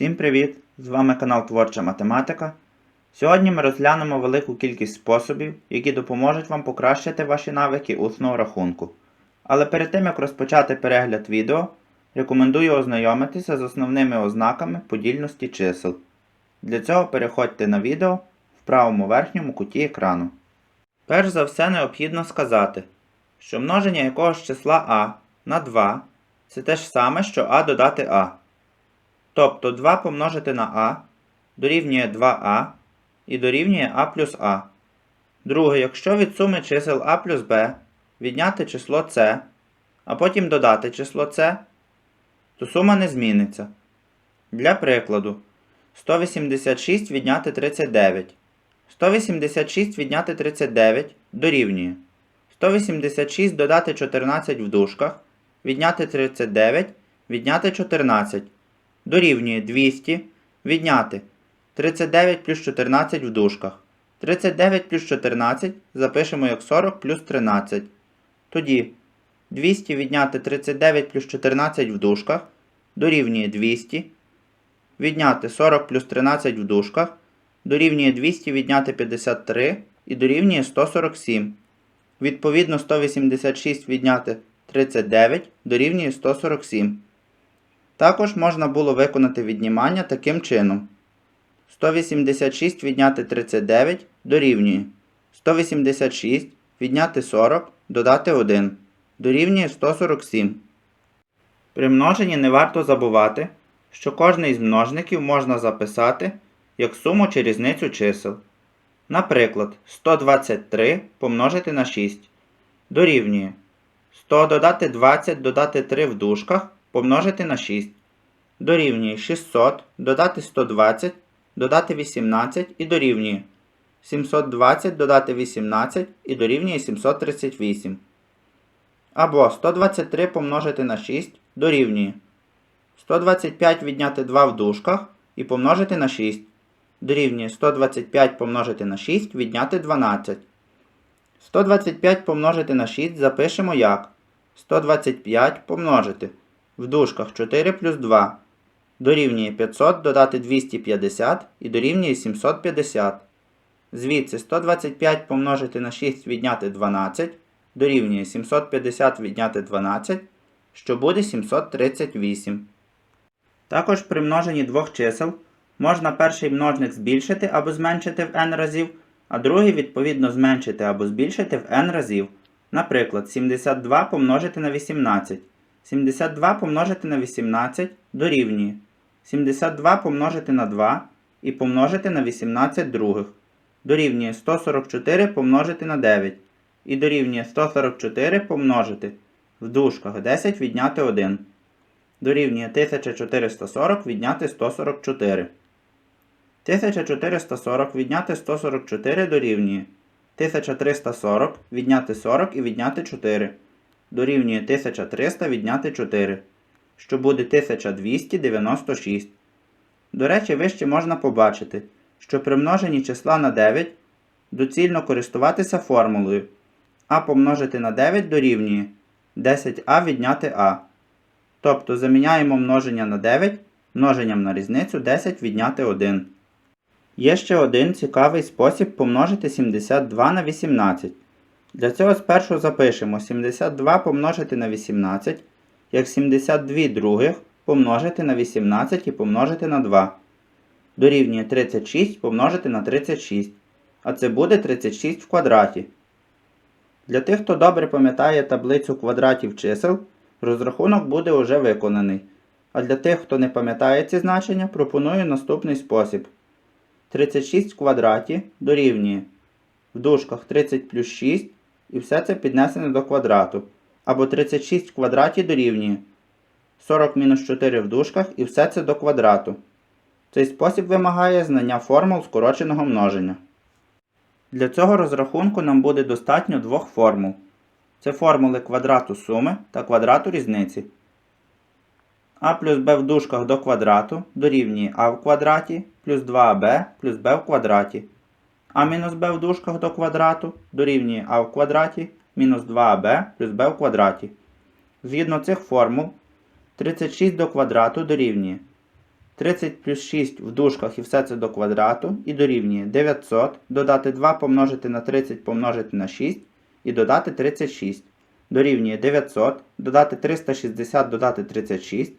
Всім привіт! З вами канал Творча Математика. Сьогодні ми розглянемо велику кількість способів, які допоможуть вам покращити ваші навики усного рахунку. Але перед тим як розпочати перегляд відео, рекомендую ознайомитися з основними ознаками подільності чисел. Для цього переходьте на відео в правому верхньому куті екрану. Перш за все необхідно сказати, що множення якогось числа а на 2 це те ж саме, що а додати а. Тобто 2 помножити на а дорівнює 2а і дорівнює а плюс а. Друге, якщо від суми чисел а плюс b відняти число c, а потім додати число c, то сума не зміниться. Для прикладу, 186 відняти 39. 186 відняти 39 дорівнює. 186 додати 14 в дужках, відняти 39, відняти 14 дорівнює 200 відняти 39 плюс 14 в дужках. 39 плюс 14 запишемо як 40 плюс 13. Тоді 200 відняти 39 плюс 14 в дужках дорівнює 200. Відняти 40 плюс 13 в дужках дорівнює 200 відняти 53 і дорівнює 147. Відповідно 186 відняти 39 дорівнює 147. Також можна було виконати віднімання таким чином. 186 відняти 39 дорівнює 186 відняти 40 додати 1 дорівнює 147. При множенні не варто забувати, що кожний з множників можна записати як суму чи різницю чисел. Наприклад, 123 помножити на 6 дорівнює 100 додати 20 додати 3 в дужках помножити на 6 дорівнює 600 додати 120 додати 18 і дорівнює 720 додати 18 і дорівнює 738. Або 123 помножити на 6 дорівнює 125 відняти 2 в дужках і помножити на 6 дорівнює 125 помножити на 6 відняти 12. 125 помножити на 6 запишемо як 125 помножити в дужках 4 плюс 2 дорівнює 500 додати 250 і дорівнює 750. Звідси 125 помножити на 6 відняти 12 дорівнює 750 відняти 12, що буде 738. Також при множенні двох чисел можна перший множник збільшити або зменшити в n разів, а другий відповідно зменшити або збільшити в n разів. Наприклад, 72 помножити на 18. 72 помножити на 18 дорівнює 72 помножити на 2 і помножити на 18 других. Дорівнює 144 помножити на 9. І дорівнює 144 помножити в дужках 10 відняти 1. Дорівнює 1440 відняти 144. 1440 відняти 144 дорівнює 1340 відняти 40 і відняти 4. Дорівнює 1300 відняти 4 що буде 1296. До речі, вище можна побачити, що при множенні числа на 9 доцільно користуватися формулою а помножити на 9 дорівнює 10а відняти а. Тобто заміняємо множення на 9 множенням на різницю 10 відняти 1. Є ще один цікавий спосіб помножити 72 на 18. Для цього спершу запишемо 72 помножити на 18 як 72 других помножити на 18 і помножити на 2. Дорівнює 36 помножити на 36. А це буде 36 в квадраті. Для тих, хто добре пам'ятає таблицю квадратів чисел, розрахунок буде уже виконаний. А для тих, хто не пам'ятає ці значення, пропоную наступний спосіб. 36 в квадраті дорівнює в дужках 30 плюс 6 і все це піднесене до квадрату або 36 в квадраті дорівнює 40 мінус 4 в дужках і все це до квадрату. Цей спосіб вимагає знання формул скороченого множення. Для цього розрахунку нам буде достатньо двох формул. Це формули квадрату суми та квадрату різниці. а плюс b в дужках до квадрату дорівнює а в квадраті плюс 2аб плюс b в квадраті. А мінус b в дужках до квадрату дорівнює а в квадраті мінус 2аб плюс b в квадраті. Згідно цих формул, 36 до квадрату дорівнює 30 плюс 6 в дужках і все це до квадрату і дорівнює 900, додати 2 помножити на 30 помножити на 6 і додати 36. Дорівнює 900, додати 360, додати 36.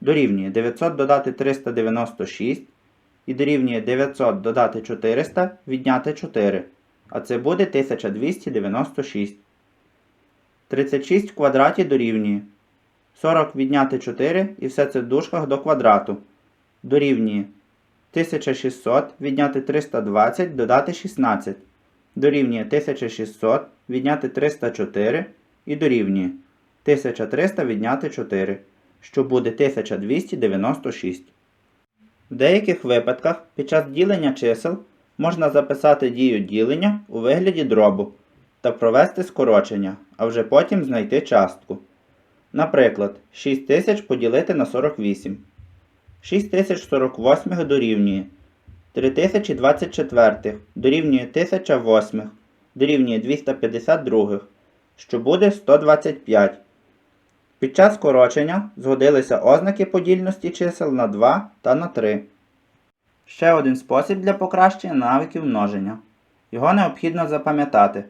Дорівнює 900 додати 396 і дорівнює 900 додати 400, відняти 4. А це буде 1296. 36 в квадраті дорівнює 40 відняти 4 і все це в дужках до квадрату. Дорівнює 1600 відняти 320 додати 16. Дорівнює 1600 відняти 304 і дорівнює 1300 відняти 4, що буде 1296. В деяких випадках під час ділення чисел можна записати дію ділення у вигляді дробу та провести скорочення, а вже потім знайти частку. Наприклад, 6000 поділити на 48. 6048 дорівнює 3024 дорівнює 1008 дорівнює 252, що буде 125. Під час скорочення згодилися ознаки подільності чисел на 2 та на 3. Ще один спосіб для покращення навиків множення. Його необхідно запам'ятати.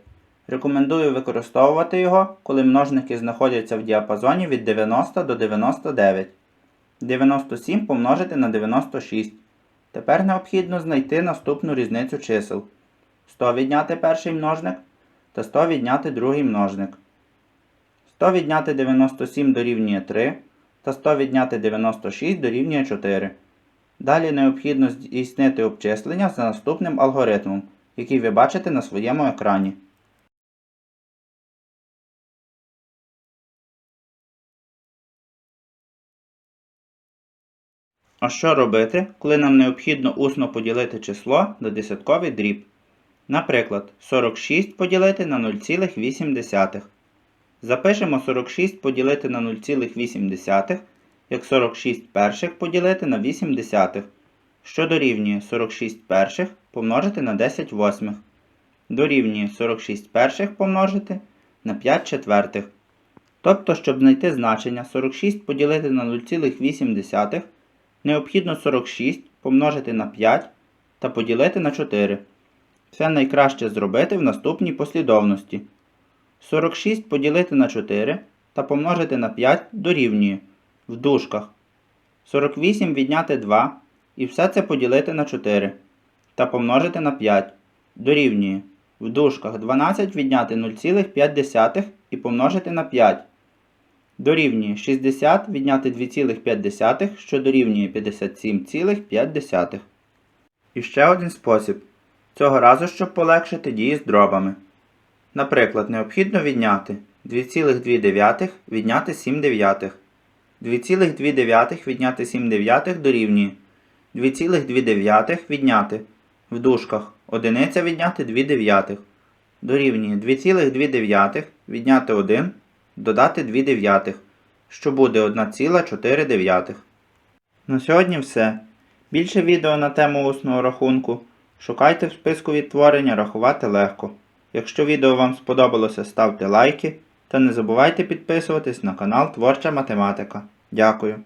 Рекомендую використовувати його, коли множники знаходяться в діапазоні від 90 до 99. 97 помножити на 96. Тепер необхідно знайти наступну різницю чисел. 100 відняти перший множник та 100 відняти другий множник. 100 відняти 97 дорівнює 3 та 100 відняти 96 дорівнює 4. Далі необхідно здійснити обчислення за наступним алгоритмом, який ви бачите на своєму екрані. А що робити, коли нам необхідно усно поділити число на десятковий дріб? Наприклад, 46 поділити на 0,8. Запишемо 46 поділити на 0,8, як 46 перших поділити на 8 десятих, що дорівнює 46 перших помножити на 10 восьмих. Дорівнює 46 перших помножити на 5 четвертих. Тобто, щоб знайти значення 46 поділити на 0,8, необхідно 46 помножити на 5 та поділити на 4. Це найкраще зробити в наступній послідовності. 46 поділити на 4 та помножити на 5 дорівнює в дужках. 48 відняти 2 і все це поділити на 4 та помножити на 5 дорівнює в дужках 12 відняти 0,5 і помножити на 5. Дорівнює 60 відняти 2,5, що дорівнює 57,5. І ще один спосіб. Цього разу, щоб полегшити дії з дробами. Наприклад, необхідно відняти 2,2 відняти 7 дев'ятих. 2,2 відняти 7 дев'ятих дорівнює 2,2 відняти в дужках 1 відняти 2 дев'ятих. Дорівнює 2,2 відняти 1 додати 2 дев'ятих, що буде 1,4 дев'ятих. На сьогодні все. Більше відео на тему усного рахунку шукайте в списку відтворення рахувати легко. Якщо відео вам сподобалося, ставте лайки та не забувайте підписуватись на канал Творча Математика. Дякую.